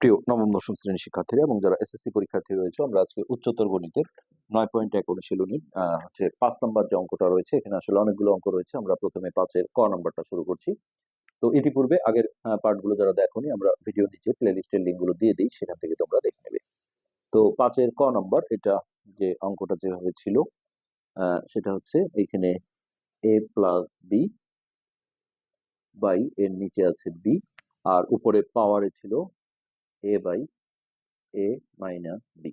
প্রিয় নবম, দশম শ্রেণির শিক্ষার্থীরা এবং যারা এসএসসি পরীক্ষার্থী রয়েছে, আমরা আজকে উচ্চতর গণিতের নয় পয়েন্ট এক অনুশীলনীর হচ্ছে পাঁচ নাম্বার যে অঙ্কটা রয়েছে, এখানে আসলে অনেকগুলো অঙ্ক রয়েছে, আমরা প্রথমে পাঁচের ক নাম্বারটা শুরু করছি। তো ইতিপূর্বে আগের পার্টগুলো যারা দেখোনি, আমরা ভিডিও নিচে প্লে লিস্টের লিঙ্কগুলো দিয়ে দিই, সেখান থেকে তোমরা দেখে নেবে। তো পাঁচের ক নাম্বার, এটা যে অঙ্কটা যেভাবে ছিল সেটা হচ্ছে এখানে এ প্লাস বি বাই এর নিচে আছে বি আর উপরে পাওয়ারে ছিল A by A minus B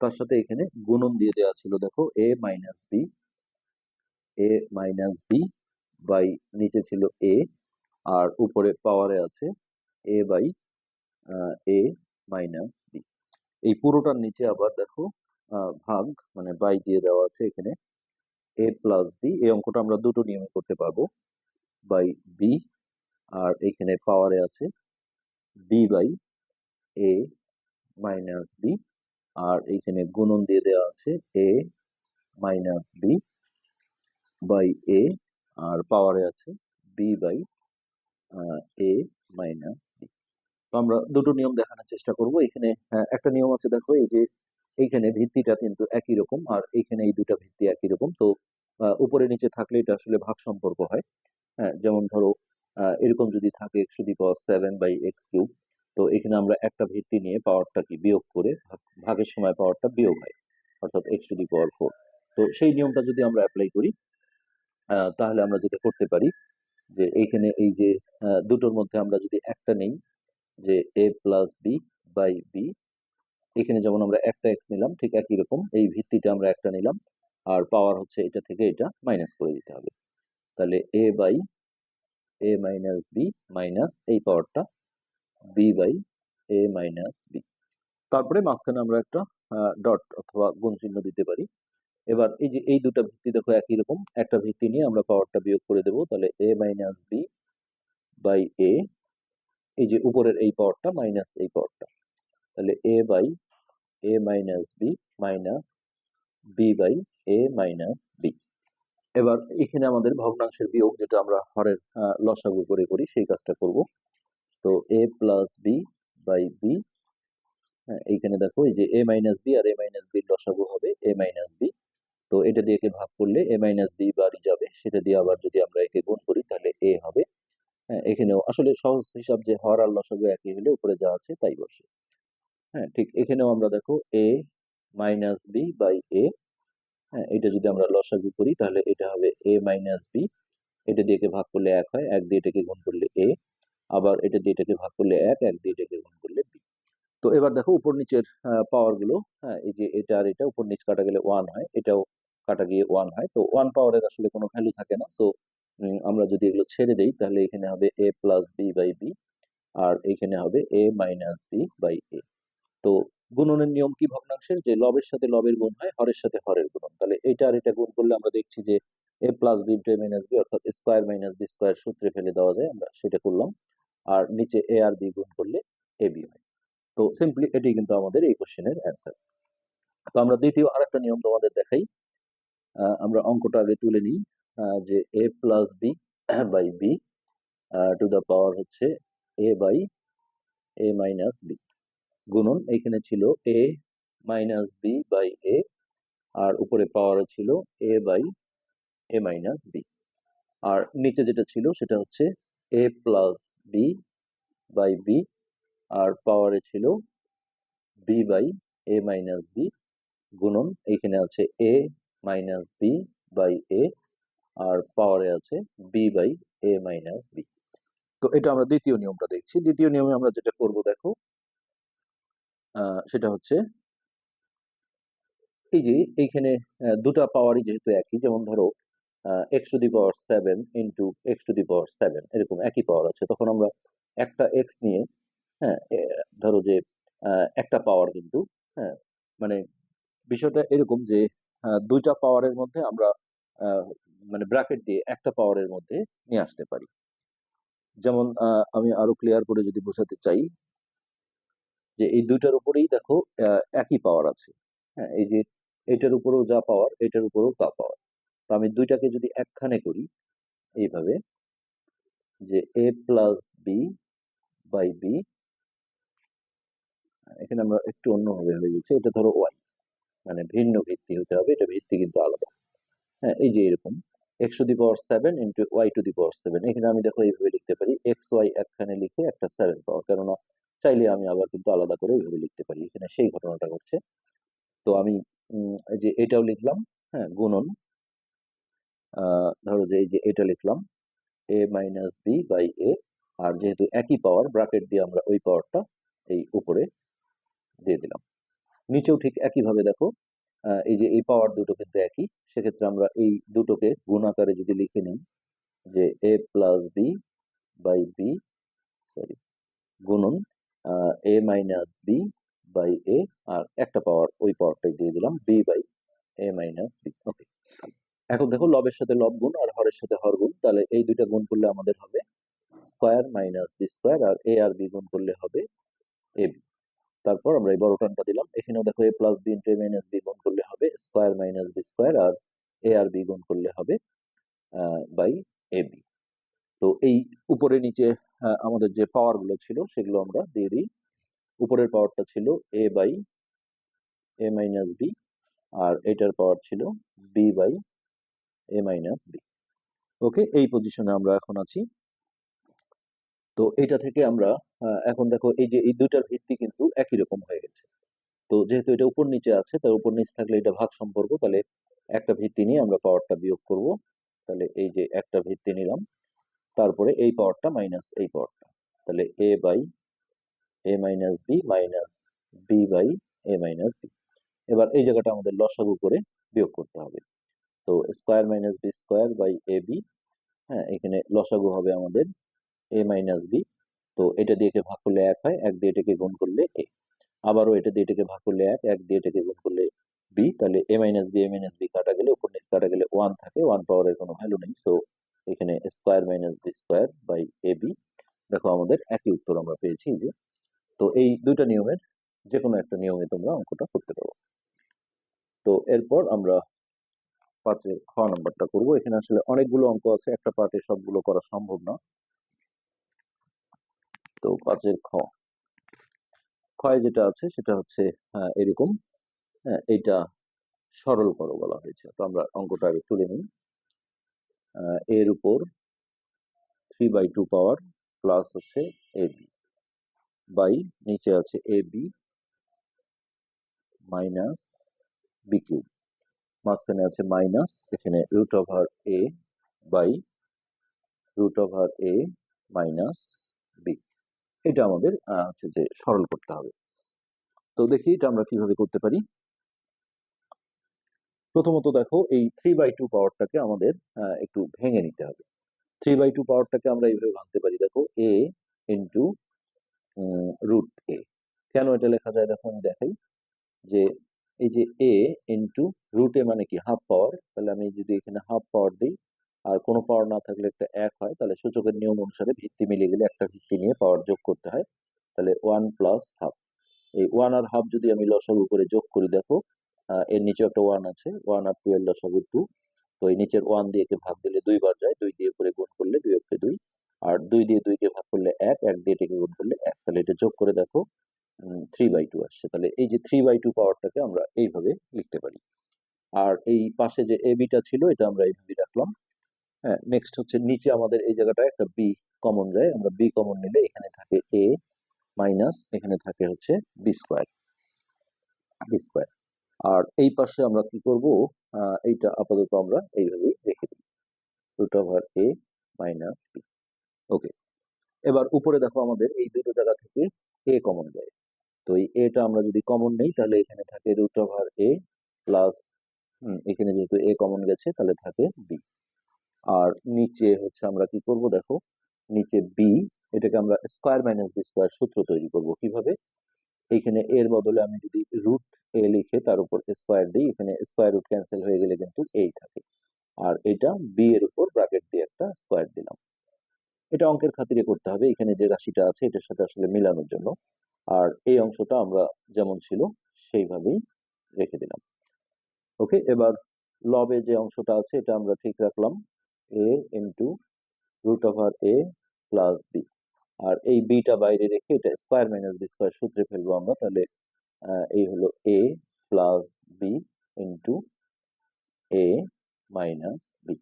তার সাথে এখানে গুণন দিয়ে দেওয়া ছিল, দেখো A minus B A minus B by নিচে ছিল এ আর উপরে পাওয়ারে আছে A by A minus B এই পুরোটার নিচে আবার দেখো ভাগ মানে বাই দিয়ে দেওয়া আছে এখানে এ প্লাস বি এই অঙ্কটা আমরা দুটো নিয়মে করতে পারব বাই বি আর এখানে পাওয়ারে আছে B by A minus B আর এইখানে গুণন দিয়ে দেওয়া আছে A minus B by A আর পাওয়ারে আছে B by A minus B তো আমরা দুটো নিয়ম দেখানোর চেষ্টা করব। এখানে আহ, একটা নিয়ম আছে দেখো এই যে এইখানে ভিত্তিটা কিন্তু একই রকম আর এইখানে এই দুটা ভিত্তি একই রকম। তো উপরে নিচে থাকলে এটা আসলে ভাগ সম্পর্ক হয়। হ্যাঁ যেমন ধরো এরকম যদি থাকে X to the power seven by X cube তো এখানে আমরা একটা ভিত্তি নিয়ে পাওয়ারটা কি বিয়োগ করে ভাগ- ভাগের সময় পাওয়ারটা বিয়োগ হয়, অর্থাৎ X to the power four তো সেই নিয়মটা যদি আমরা অ্যাপ্লাই করি তাহলে আমরা যেটা করতে পারি যে এইখানে এই যে দুটোর মধ্যে আমরা যদি একটা নেই, যে A plus B by B এখানে যেমন আমরা একটা এক্স নিলাম, ঠিক একই রকম, এই ভিত্তিটা আমরা একটা নিলাম, আর পাওয়ার হচ্ছে এটা থেকে এটা মাইনাস করে দিতে হবে। তাহলে A by A minus B minus এই পাওয়ারটা B by A minus B তারপরে মাঝখানে আমরা একটা ডট অথবা গুণ চিহ্ন দিতে পারি। এবার এই যে, এই দুটো ভিত্তি দেখো একই রকম। একটা ভিত্তি নিয়ে আমরা পাওয়ারটা বিয়োগ করে দেবো। তাহলে A minus B by A এই যে উপরের এই পাওয়ারটা মাইনাস এই পাওয়ারটা তাহলে A by A minus B minus B by A minus B এবার এখানে আমাদের ভগ্নাংশের বিয়োগ যেটা আমরা হরের লসাগু করে করি, সেই কাজটা করব। তো A plus B by B হ্যাঁ এইখানে দেখো এই যে এ মাইনাস বি আর এ মাইনাস বির লসাগু হবে এ মাইনাস বি তো এটা দিয়ে একে ভাগ করলে এ মাইনাস বি বাড়ি যাবে, সেটা দিয়ে আবার যদি আমরা একে গুণ করি তাহলে এ হবে হ্যাঁ এখানেও আসলে সহজ হিসাব যে হর আর লসাগু একই হলে উপরে যা আছে তাই বসে হ্যাঁ ঠিক এখানেও আমরা দেখো A minus B by A হ্যাঁ এটা যদি আমরা লসাগু করি তাহলে এটা হবে এ মাইনাস বি এটা দিয়ে একে ভাগ করলে এক হয়, এক দিয়ে এটাকে গুণ করলে এ আবার এটা দিয়ে এটাকে ভাগ করলে এক এক দিয়ে এটাকে গুণ করলে বি। তো এবার দেখো উপর নিচের পাওয়ারগুলো হ্যাঁ এই যে এটা আর এটা, উপর নিচ কাটা গেলে ওয়ান হয়, এটাও কাটা গিয়ে ওয়ান হয়। তো ওয়ান পাওয়ারের আসলে কোনো ভ্যালু থাকে না। সো আমরা যদি এগুলো ছেড়ে দেই, তাহলে এখানে হবে A plus B by B আর এখানে হবে A minus B by A তো গুণনের নিয়ম কি ভগ্নাংশের? যে লবের সাথে লবের গুণ হয়, হরের সাথে হরের গুণন তাহলে এটা আর এটা গুণ করলে আমরা দেখছি যে A plus B minus B অর্থাৎ স্কোয়ার মাইনাস বি স্কোয়ার সূত্রে ফেলে দেওয়া যায়, আমরা সেটা করলাম। আর নিচে এ আর বি গুণ করলে এ বি হয়। তো সিম্পলি এটাই কিন্তু আমাদের এই কোশ্চেনের অ্যান্সার তো আমরা দ্বিতীয় আরেকটা নিয়ম তোমাদের দেখাই। আমরা অঙ্কটা আগে তুলে নিই যে A plus B by B to the power হচ্ছে A by A minus B গুণন, এখানে ছিল A minus B by A আর উপরে পাওয়ারে ছিল A by A minus B আর নিচে যেটা ছিল সেটা হচ্ছে A plus B by B আর পাওয়ারে ছিল B by A minus B গুণন, এখানে আছে A minus B by A আর পাওয়ারে আছে B by A minus B তো এটা আমরা দ্বিতীয় নিয়মটা দেখছি। দ্বিতীয় নিয়মে আমরা যেটা করব দেখো সেটা হচ্ছে এই যে এইখানে দুটা পাওয়ারই যেহেতু একই, যেমন ধরো X to the power seven into X to the power seven এরকম একই পাওয়ার আছে। তখন আমরা একটা এক্স নিয়ে হ্যাঁ ধরো যে একটা পাওয়ার কিন্তু হ্যাঁ মানে বিষয়টা এরকম যে দুইটা পাওয়ারের মধ্যে আমরা মানে ব্র্যাকেট দিয়ে একটা পাওয়ারের মধ্যে নিয়ে আসতে পারি। যেমন আমি আরও ক্লিয়ার করে যদি বোঝাতে চাই যে, এই দুইটার উপরেই দেখো একই পাওয়ার আছে। হ্যাঁ এই যে, এটার উপরেও যা পাওয়ার এটার উপরেও তা পাওয়ার তো আমি দুইটাকে যদি একখানে করি এইভাবে যে A plus B by B এখানে আমরা একটু অন্যভাবে হয়ে গেছে, এটা ধরো ওয়াই মানে ভিন্ন ভিত্তি হতে হবে, এটা ভিত্তি কিন্তু আলাদা। হ্যাঁ এই যে এরকম X to the power seven into Y to the power seven এখানে আমি দেখো এইভাবে লিখতে পারি এক্স ওয়াই একখানে লিখে একটা সেভেন পাওয়ার কেননা চাইলে আমি আবার কিন্তু আলাদা করে এইভাবে লিখতে পারি, এখানে সেই ঘটনাটা ঘটছে। তো আমি এই যে এটাও লিখলাম হ্যাঁ গুণন ধরো যে এই যে এটা লিখলাম A minus B by A আর যেহেতু একই পাওয়ার ব্র্যাকেট দিয়ে আমরা ওই পাওয়ারটা এই উপরে দিয়ে দিলাম। নিচেও ঠিক একইভাবে দেখো এই যে এই পাওয়ার দুটো কিন্তু একই, সেক্ষেত্রে আমরা এই দুটোকে গুণ আকারে যদি লিখে নিই, যে A plus B by B sorry গুণন A minus B by A আর একটা পাওয়ার ওই পাওয়ারটাই দিয়ে দিলাম B by A minus B okay এখন দেখো লবের সাথে লব গুণ আর হরের সাথে হর গুণ, তাহলে এই দুইটা গুণ করলে আমাদের হবে স্কোয়ার মাইনাস বি স্কোয়ার আর এ আর বি গুণ করলে হবে এ বি তারপর আমরা এই বড় টানটা দিলাম, এখানেও দেখো A plus B into A minus B গুণ করলে হবে স্কোয়ার মাইনাস বি স্কোয়ার আর এ আর বি গুণ করলে হবে বাই এ বি তো এই উপরে নিচে আমাদের যে পাওয়ারগুলো ছিল সেগুলো আমরা দিয়ে দিই। উপরের পাওয়ারটা ছিল A by A minus B আর এটার পাওয়ার ছিল B by A minus B okay এই পজিশনে আমরা এখন আছি। তো এটা থেকে আমরা এখন দেখো এই যে, এই দুটার ভিত্তি কিন্তু একই রকম হয়ে গেছে। তো যেহেতু এটা উপর নিচে আছে, তার উপর নিচ থাকলে এটা ভাগ সম্পর্ক, তাহলে একটা ভিত্তি নিয়ে আমরা পাওয়ারটা বিয়োগ করব। তাহলে এই যে একটা ভিত্তি নিলাম, তারপরে এই পাওয়ারটা মাইনাস এই পাওয়ারটা তাহলে A by A minus B minus B by A minus B এবার এই জায়গাটা আমাদের লসাগু করে বিয়োগ করতে হবে। তো square minus B square by A B হ্যাঁ এখানে লসাগু হবে আমাদের এ মাইনাস বি তো এটা দিয়ে ভাগ করলে এক হয়, এক দিয়ে এটাকে গুণ করলে এ আবারও এটা দিয়ে এটাকে ভাগ করলে এক এক দিয়ে এটাকে গুণ করলে বি তাহলে A minus B A minus B কাটা গেলে, উপর নিচ কাটা গেলে ওয়ান থাকে ওয়ান পাওয়ারের কোনো ভ্যালু নেই। সো এখানে square minus B square by A B দেখো আমাদের একই উত্তর আমরা পেয়েছি যে। তো এই দুইটা নিয়মের যে কোনো একটা নিয়মে তোমরা অঙ্কটা করতে পারো। তো এরপর আমরা পাঁচের খ নাম্বারটা করব। এখানে আসলে অনেকগুলো অঙ্ক আছে একটা পার্টে সবগুলো করা সম্ভব না। তো পাঁচের খ ক্ষয় যেটা আছে সেটা হচ্ছে আহ, এরকম। হ্যাঁ এইটা সরল করো বলা হয়েছে। তো আমরা অঙ্কটা আগে তুলে নিই। এর উপর three by two power plus হচ্ছে এ বি বাই নিচে আছে A B minus B cube মাঝখানে আছে মাইনাস এখানে root over A by root over A minus B এটা আমাদের হচ্ছে যে সরল করতে হবে। তো দেখি এটা আমরা কীভাবে করতে পারি। প্রথমত দেখো, এই থ্রি বাই টু পাওয়ারটাকে আমাদের একটু ভেঙে নিতে হবে। থ্রি বাই টু পাওয়ারটাকে আমরা এইভাবে ভাঙতে পারি। দেখো এ ইন্টু রুট এ কেন এটা লেখা যায়? দেখো, আমি দেখাই যে এই যে এ ইন্টু রুট মানে কি? হাফ পাওয়ার তাহলে আমি যদি এখানে হাফ পাওয়ার দিই, আর কোনো পাওয়ার না থাকলে একটা এক হয়, তাহলে সূচকের নিয়ম অনুসারে ভিত্তি মিলিয়ে গেলে একটা ভিত্তি নিয়ে পাওয়ার যোগ করতে হয়। তাহলে ওয়ান প্লাস হাফ এই ওয়ান আর হাফ যদি আমি লসাগু করে যোগ করি, দেখো এর নিচে একটা ওয়ান আছে ওয়ান আর টু এর লসাগু টু তো এই নিচের ওয়ান দিয়ে ভাগ দিলে দুইবার যায়, দুই দিয়ে করে গুণ করলে দুই একে দুই। আর দুই দিয়ে দুইকে ভাগ করলে এক এক দিয়ে এটাকে গুণ করলে এক। তাহলে এটা যোগ করে দেখো থ্রি বাই টু আসছে। তাহলে এই যে থ্রি বাই টু পাওয়ারটাকে আমরা এইভাবে লিখতে পারি। আর এই পাশে যে এ বিটা ছিল, এটা আমরা এইভাবে রাখলাম। হ্যাঁ নেক্সট হচ্ছে নিচে আমাদের এই জায়গাটা একটা বি কমন যায়। আমরা বি কমন নিলে এখানে থাকে এ মাইনাস এখানে থাকে হচ্ছে বি স্কোয়ার বি স্কোয়ার আর এই পাশে আমরা কি করব? এইটা আপাতত আমরা এইভাবেই রেখে দিই। Root over A minus B okay এবার উপরে দেখো আমাদের এই দুটো জায়গা থেকে এ কমন যায়। তো এই এটা আমরা যদি কমন নেই, তাহলে এখানে থাকে রুট ওভার এ প্লাস এখানে যেহেতু এ কমন গেছে, তাহলে থাকে বি আর নিচে হচ্ছে আমরা কি করব, দেখো, নিচে বি এটাকে আমরা স্কোয়ার মাইনাস বি স্কোয়ার সূত্র তৈরি করব কীভাবে? এখানে এর বদলে আমি যদি রুট এ লিখে তার উপর স্কোয়ার দিই, এখানে স্কোয়ার রুট ক্যান্সেল হয়ে গেলে কিন্তু এই থাকে। আর এটা বি এর উপর ব্র্যাকেট দিয়ে একটা স্কোয়ার দিলাম। এটা অঙ্কের খাতিরে করতে হবে, এখানে যে রাশিটা আছে, এটার সাথে আসলে মেলানোর জন্য। আর এই অংশটা আমরা যেমন ছিল সেইভাবেই রেখে দিলাম। ওকে, এবার লবে যে অংশটা আছে এটা আমরা ঠিক রাখলাম। A into root over A plus B আর এই বিটা বাইরে রেখে এটা স্কোয়ার মাইনাস বি স্কোয়ার সূত্রে ফেলব আমরা, তাহলে এই হলো A plus B into A minus B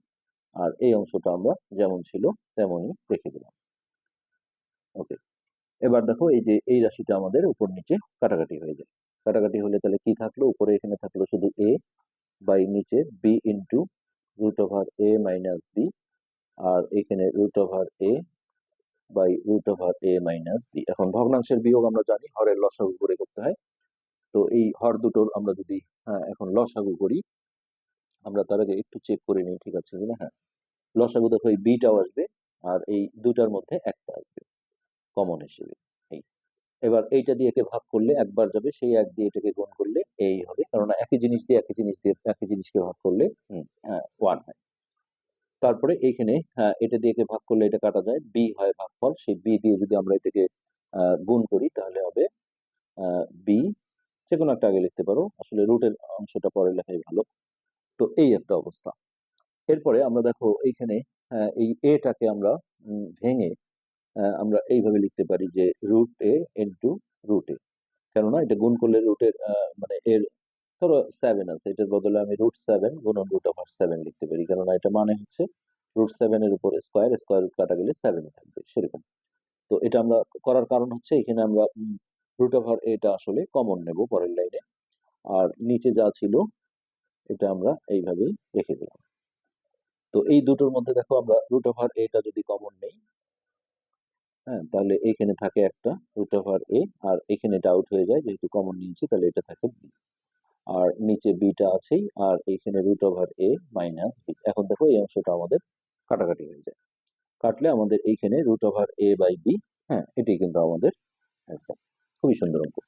আর এই অংশটা আমরা যেমন ছিল তেমনই রেখে দিলাম। ওকে এবার দেখো এই যে এই রাশিটা আমাদের উপর নিচে কাটাকাটি হয়ে যায়। কাটাকাটি হলে তাহলে কি থাকল? উপরে এখানে থাকল শুধু এ বাই নিচে B into root over A minus B আর এখানে root over A by root over A minus B এখন ভগ্নাংশের বিয়োগ আমরা জানি হরের লসাগু করে করতে হয়। তো এই হর দুটোর আমরা যদি হ্যাঁ, এখন লসাগু করি আমরা তার আগে একটু চেক করে নিই ঠিক আছে কিনা? হ্যাঁ লসাগু দেখো এই বিটাও আসবে আর এই দুটার মধ্যে একটা আসবে। কমন হিসেবে। এই। এবার এইটা দিয়ে একে ভাগ করলে একবার যাবে, সেই এক দিয়ে এটাকে গুণ করলে এই হবে। কারণ একই জিনিস দিয়ে একই জিনিস দিয়ে একই জিনিসকে ভাগ করলে ওয়ান হয়। তারপরে এইখানে এটা দিয়ে একে ভাগ করলে এটা কাটা যায় বি হয় ভাগফল। সেই বি দিয়ে যদি আমরা এটাকে গুণ করি তাহলে হবে বি যে কোনো একটা আগে লিখতে পারো। আসলে রুটের অংশটা পরে লেখাই ভালো। তো এই একটা অবস্থা। এরপরে আমরা দেখো এইখানে এই এটাকে আমরা ভেঙে আমরা এইভাবে লিখতে পারি যে root A into root A কেননা এটা গুণ করলে রুটের মানে এর ধরো সেভেন আছে, এটার বদলে আমি রুট সেভেন গুণন রুট ওভার সেভেন লিখতে পারি। কেননা এটা মানে হচ্ছে রুট সেভেনের উপর স্কোয়ার স্কোয়ার রুট কাটা গেলে সেভেন থাকবে, সেরকম। তো এটা আমরা করার কারণ হচ্ছে এখানে আমরা রুট ওভার এটা আসলে কমন নেব পরের লাইনে আর নিচে যা ছিল, এটা আমরা এইভাবেই রেখে দিলাম। তো এই দুটোর মধ্যে দেখো আমরা রুট ওভার এটা যদি কমন নেই হ্যাঁ তাহলে এখানে থাকে একটা রুট ওভার এ আর এখানে এটা হয়ে যায়, যেহেতু কমন নিয়েছি, তাহলে এটা থাকে বি আর নিচে বিটা আছেই, আর এখানে root over A minus B এখন দেখো এই অংশটা আমাদের কাটাকাটি হয়ে যায়। কাটলে আমাদের এইখানে root over A by B হ্যাঁ এটাই কিন্তু আমাদের অ্যান্সার খুবই সুন্দর অঙ্ক।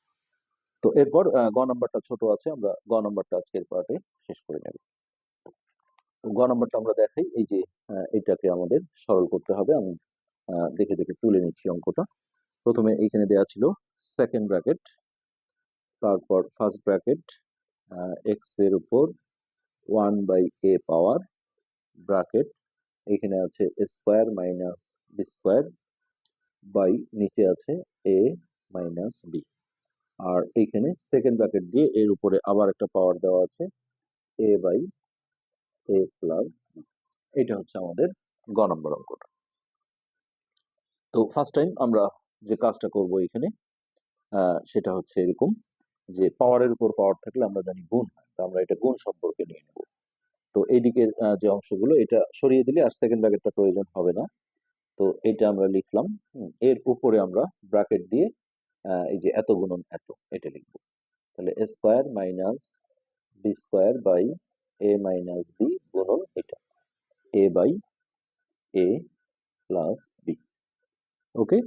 তো এরপর গ নাম্বারটা ছোট আছে, আমরা গ নাম্বারটা আজকের পার্টে শেষ করে নেব। তো গ নাম্বারটা আমরা দেখাই, এই যে এটাকে আমাদের সরল করতে হবে। আমি দেখে দেখে তুলে নিচ্ছি অঙ্কটা। প্রথমে এইখানে দেওয়া ছিল সেকেন্ড ব্র্যাকেট তারপর ফার্স্ট ব্র্যাকেট এক্সের উপর one by A power bracket এখানে আছে square minus B square by নিচে আছে এ মাইনাস বি আর এইখানে সেকেন্ড ব্র্যাকেট দিয়ে এর উপরে আবার একটা পাওয়ার দেওয়া আছে এ বাই এ প্লাস এটা হচ্ছে আমাদের গ নম্বর অঙ্কটা। তো ফার্স্ট টাইম আমরা যে কাজটা করব এখানে সেটা হচ্ছে এরকম যে পাওয়ারের উপর পাওয়ার থাকলে আমরা জানি গুণ হয় তো আমরা এটা গুণ সম্পর্কে নিয়ে নেব। তো এইদিকের আহ, যে অংশগুলো এটা সরিয়ে দিলে আর সেকেন্ড ব্র্যাকেটটা প্রয়োজন হবে না। তো এটা আমরা লিখলাম এর উপরে আমরা ব্র্যাকেট দিয়ে এই যে এত গুণন এত এটা লিখব। তাহলে A square minus B square by A minus B গুণন এটা A by A plus B okay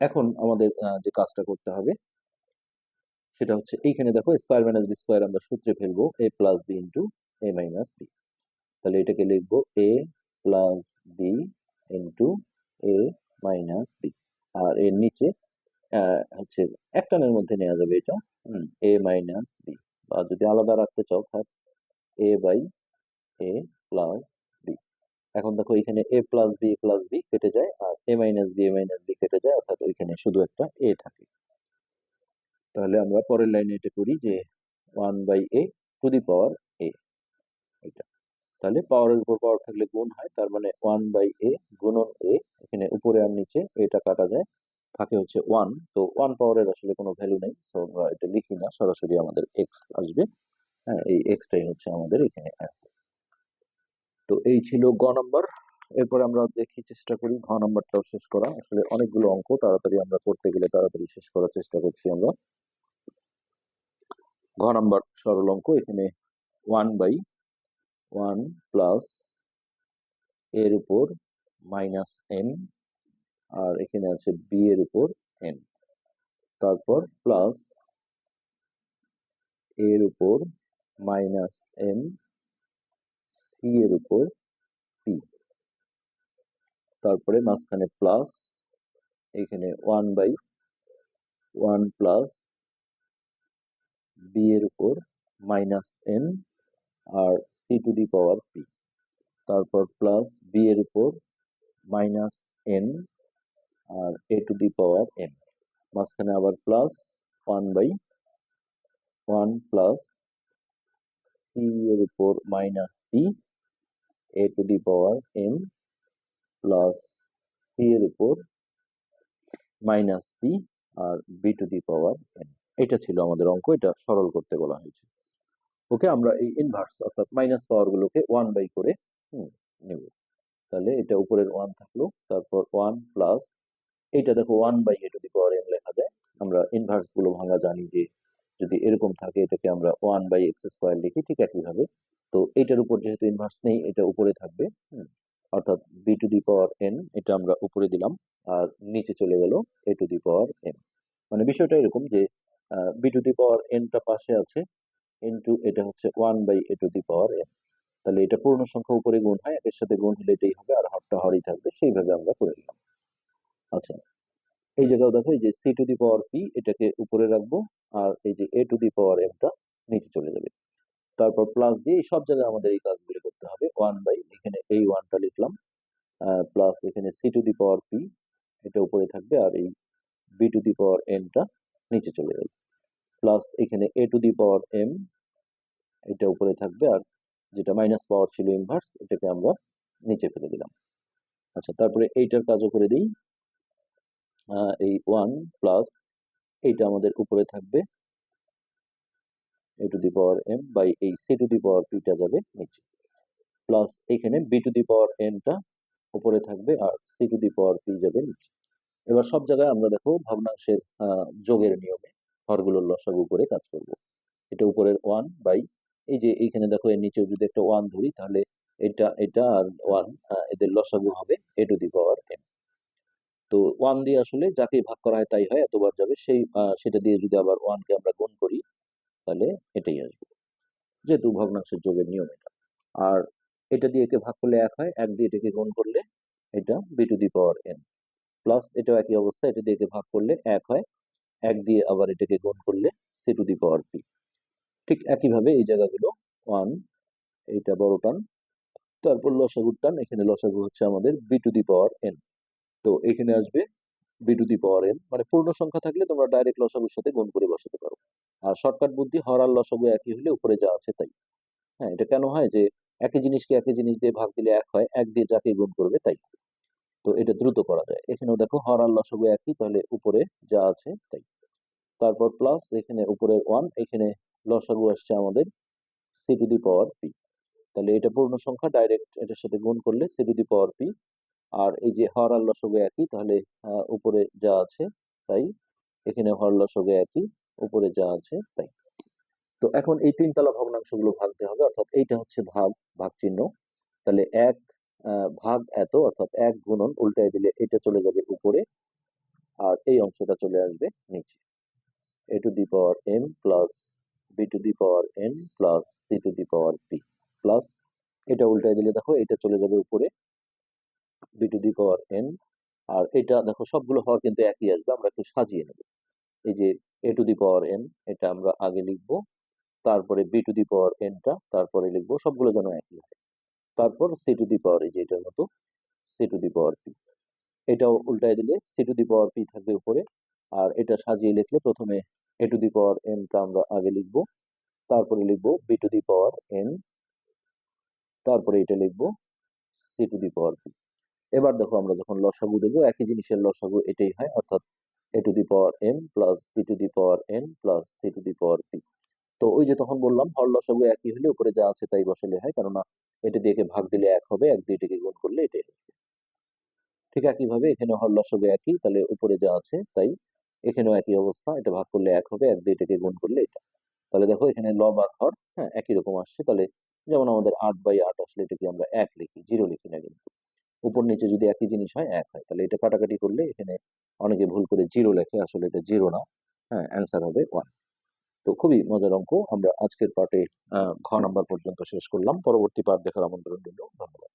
এখন আমাদের যে কাজটা করতে হবে, সেটা হচ্ছে এইখানে দেখো স্কোয়ার মাইনাস বি স্কোয়ার আমরা সূত্রে ফেলব A plus B into A minus B তাহলে এটাকে লিখব A plus B into A minus B আর এর নিচে হচ্ছে একটানের মধ্যে নেওয়া যাবে এটা এ মাইনাস বি বা যদি আলাদা রাখতে চাও, থাক এ বাই এ প্লাস এখন দেখো এখানে A plus B plus B কেটে যায় আর A minus B A minus B কেটে যায়, অর্থাৎ ওইখানে শুধু একটা এ থাকে। তাহলে আমরা পরের লাইনে এটা করি যে one by A to the power A এটা তাহলে পাওয়ারের উপর পাওয়ার থাকলে গুণ হয়, তার মানে ওয়ান বাই এ গুণন এ এখানে উপরে আর নিচে এটা কাটা যায়, থাকে হচ্ছে ওয়ান তো ওয়ান পাওয়ারের আসলে কোনো ভ্যালু নেই সো আমরা এটা লিখি না, সরাসরি আমাদের এক্স আসবে। হ্যাঁ এই এক্সটাই হচ্ছে আমাদের এখানে অ্যান্সার তো এই ছিল গ নাম্বার। এরপরে আমরা দেখি চেষ্টা করি ঘ নাম্বারটাও শেষ করা। আসলে অনেকগুলো অঙ্ক, তাড়াতাড়ি আমরা করতে গেলে তাড়াতাড়ি শেষ করার চেষ্টা করছি আমরা। ঘ নাম্বার সরল অঙ্ক, এখানে ওয়ান বাই ওয়ান প্লাস এর উপর মাইনাস এন আর এখানে আছে বি এর উপর এন তারপর প্লাস এর উপর মাইনাস এম সি এর উপর পি তারপরে মাঝখানে প্লাস এখানে one by one plus B এর উপর minus N R C to the power P তারপর প্লাস বি এর উপর minus N R A to the power N মাঝখানে আবার plus one by one plus C এর উপর minus P A to the power N plus C এর উপর minus P R B to the power N এটা ছিল আমাদের অঙ্ক, এটা সরল করতে বলা হয়েছে। ওকে, আমরা এই ইনভার্স অর্থাৎ মাইনাস পাওয়ার গুলোকে ওয়ান বাই করে নেব। তাহলে এটা উপরের ওয়ান থাকল, তারপর ওয়ান প্লাস এটা দেখো one by A to the power N লেখা যায়। আমরা ইনভার্সগুলো ভাঙা জানি যে যদি এরকম থাকে, এটাকে আমরা ওয়ান বাই এক্স স্কোয়ার লিখি ঠিক একইভাবে। তো এটার উপর যেহেতু ইনভার্স নেই, এটা উপরে থাকবে অর্থাৎ B to the power N এটা আমরা উপরে দিলাম, আর নিচে চলে গেল এ টু দি পাওয়ার এন মানে বিষয়টা এরকম যে বি টু দি পাওয়ার এনটা পাশে আছে ইন্টু এটা হচ্ছে one by A to the power N তাহলে এটা পূর্ণ সংখ্যা উপরে গুণ হয়, একের সাথে গুণ হলে এটাই হবে, আর হরটা হরই থাকবে, সেইভাবে আমরা করে নিলাম। আচ্ছা এই জায়গাও দেখো, এই যে C to the power P এটাকে উপরে রাখব, আর এই যে এ টু দি পাওয়ার এমটা নিচে চলে যাবে। তারপর প্লাস দিয়ে সব জায়গায় আমাদের এই কাজগুলো করতে হবে। ওয়ান বাই এখানে এই ওয়ানটা লিখলাম। প্লাস এখানে C to the power P এটা উপরে থাকবে আর এই বি টু দি পাওয়ার এনটা নিচে চলে যাবে। প্লাস এখানে এ টু দি পাওয়ার এম এটা উপরে থাকবে আর যেটা মাইনাস পাওয়ার ছিল ইনভার্স এটাকে আমরা নিচে ফেলে দিলাম। আচ্ছা তারপরে এইটার কাজও করে দিই। এই ওয়ান প্লাস এইটা আমাদের উপরে থাকবে। A to the power M by এই সি টু দি পাওয়ার পিটা যাবে নিচে। প্লাস এখানে বি টু দি পাওয়ার এনটা উপরে থাকবে আর C to the power P যাবে নিচে। এবার সব জায়গায় আমরা দেখো ভগ্নাংশের যোগের নিয়মে হরগুলোর লসাগু করে কাজ করব। এটা উপরের ওয়ান বাই এই যে এইখানে দেখো এর নিচেও যদি একটা ওয়ান ধরি তাহলে এটা এটা আর ওয়ান এদের লসাগু হবে A to the power N তো ওয়ান দিয়ে আসলে যাকে ভাগ করা হয় তাই হয়, এতবার যাবে। সেই সেটা দিয়ে যদি আবার ওয়ানকে আমরা গুণ করি তাহলে এটাই আসবে। যেহেতু ভগ্নাংশের যোগের নিয়ম এটা। আর এটা দিয়ে একে ভাগ করলে এক হয়, এক দিয়ে এটাকে গুণ করলে এটা B to the power N plus এটাও একই অবস্থা, এটা দিয়ে একে ভাগ করলে এক হয়, এক দিয়ে আবার এটাকে গুণ করলে C to the power P ঠিক একইভাবে এই জায়গাগুলো ওয়ান এইটা বড় টান। তারপর লসাগুর টান, এখানে লসাগু হচ্ছে আমাদের B to the power N তো এখানে আসবে বি পাওয়ার এন মানে পূর্ণ সংখ্যা থাকলে তোমরা ডাইরেক্ট লসাগুর সাথে গুণ করে বসাতে পারো। আর শর্টকাট বুদ্ধি হর আর লসাগু একই হলে উপরে যা আছে তাই। হ্যাঁ এটা কেন হয় যে একই জিনিসকে একই জিনিস দিয়ে ভাগ দিলে এক হয়, এক দিয়ে যাকে গুণ করবে তাই। তো এটা দ্রুত করা যায়। এখানেও দেখো হর আর লসাগু একই, তাহলে উপরে যা আছে তাই। তারপর প্লাস এখানে উপরে ওয়ান এখানে লসাগু আসছে আমাদের C to the power P তাহলে এটা পূর্ণ সংখ্যা ডাইরেক্ট এটার সাথে গুণ করলে C to the power P আর এই যে হর আর লসাগু একই, তাহলে উপরে যা আছে, তাই? এখানে হর লসাগু একই, উপরে যা আছে, তাই। তো এখন এই তিনতলা ভগ্নাংশগুলো ভাগতে হবে, অর্থাৎ এইটা হচ্ছে ভাগ ভাগ চিহ্ন। তাহলে এক ভাগ এত, অর্থাৎ এক গুণন, উল্টায় দিলে এটা চলে যাবে উপরে, আর এই অংশটা চলে আসবে নিচে। A to the power M plus B to the power N plus C to the power P plus এটা উল্টায় দিলে দেখো, এটা চলে যাবে উপরে B to the power N আর এটা দেখো, সবগুলো হওয়ার কিন্তু একই আসবে, আমরা একটু সাজিয়ে নেব। এই যে এ টু দি পাওয়ার এন এটা আমরা আগে লিখব, তারপরে বি টু দি পাওয়ার এনটা তারপরে লিখব, সবগুলো যেন একই হয়। তারপর সি টু দি পাওয়ার এই যে এটার মতো C to the power P এটাও উল্টায় দিলে C to the power P থাকবে উপরে, আর এটা সাজিয়ে লিখলে প্রথমে এ টু দি পাওয়ার এনটা আমরা আগে লিখব, তারপরে লিখব B to the power N তারপরে এটা লিখব C to the power P এবার দেখো আমরা যখন লসাগু দেবো, একই জিনিসের লসাগু এটাই হয়, অর্থাৎ A to the power N plus B to the power N plus C to the power P তো ওই যে তখন বললাম, হর লসাগু একই হলে উপরে যা আছে তাই বসালে হয়, কেননা এটা দিয়ে ভাগ দিলে এক হবে, এক দিয়ে এটাকে গুণ করলে এটাই আসবে ঠিক একইভাবে এখানে হর লসাগু একই, তাহলে উপরে যা আছে তাই এখানেও একই অবস্থা, এটা ভাগ করলে এক হবে, এক দিয়ে এটাকে গুণ করলে এটা। তাহলে দেখো এখানে লব আর হর হ্যাঁ একই রকম আসছে, তাহলে যেমন আমাদের আট বাই আট আসলে এটাকে আমরা এক লিখি, জিরো লিখি না কিন্তু। উপর নিচে যদি একই জিনিস হয়, এক হয়। তাহলে এটা কাটাকাটি করলে এখানে অনেকে ভুল করে জিরো লেখে, আসলে এটা জিরো না। হ্যাঁ অ্যান্সার হবে ওয়ান তো খুবই মজার অঙ্ক। আমরা আজকের পার্টে ঘ নাম্বার পর্যন্ত শেষ করলাম। পরবর্তী পার্ট দেখার আমন্ত্রণ রইল। ধন্যবাদ।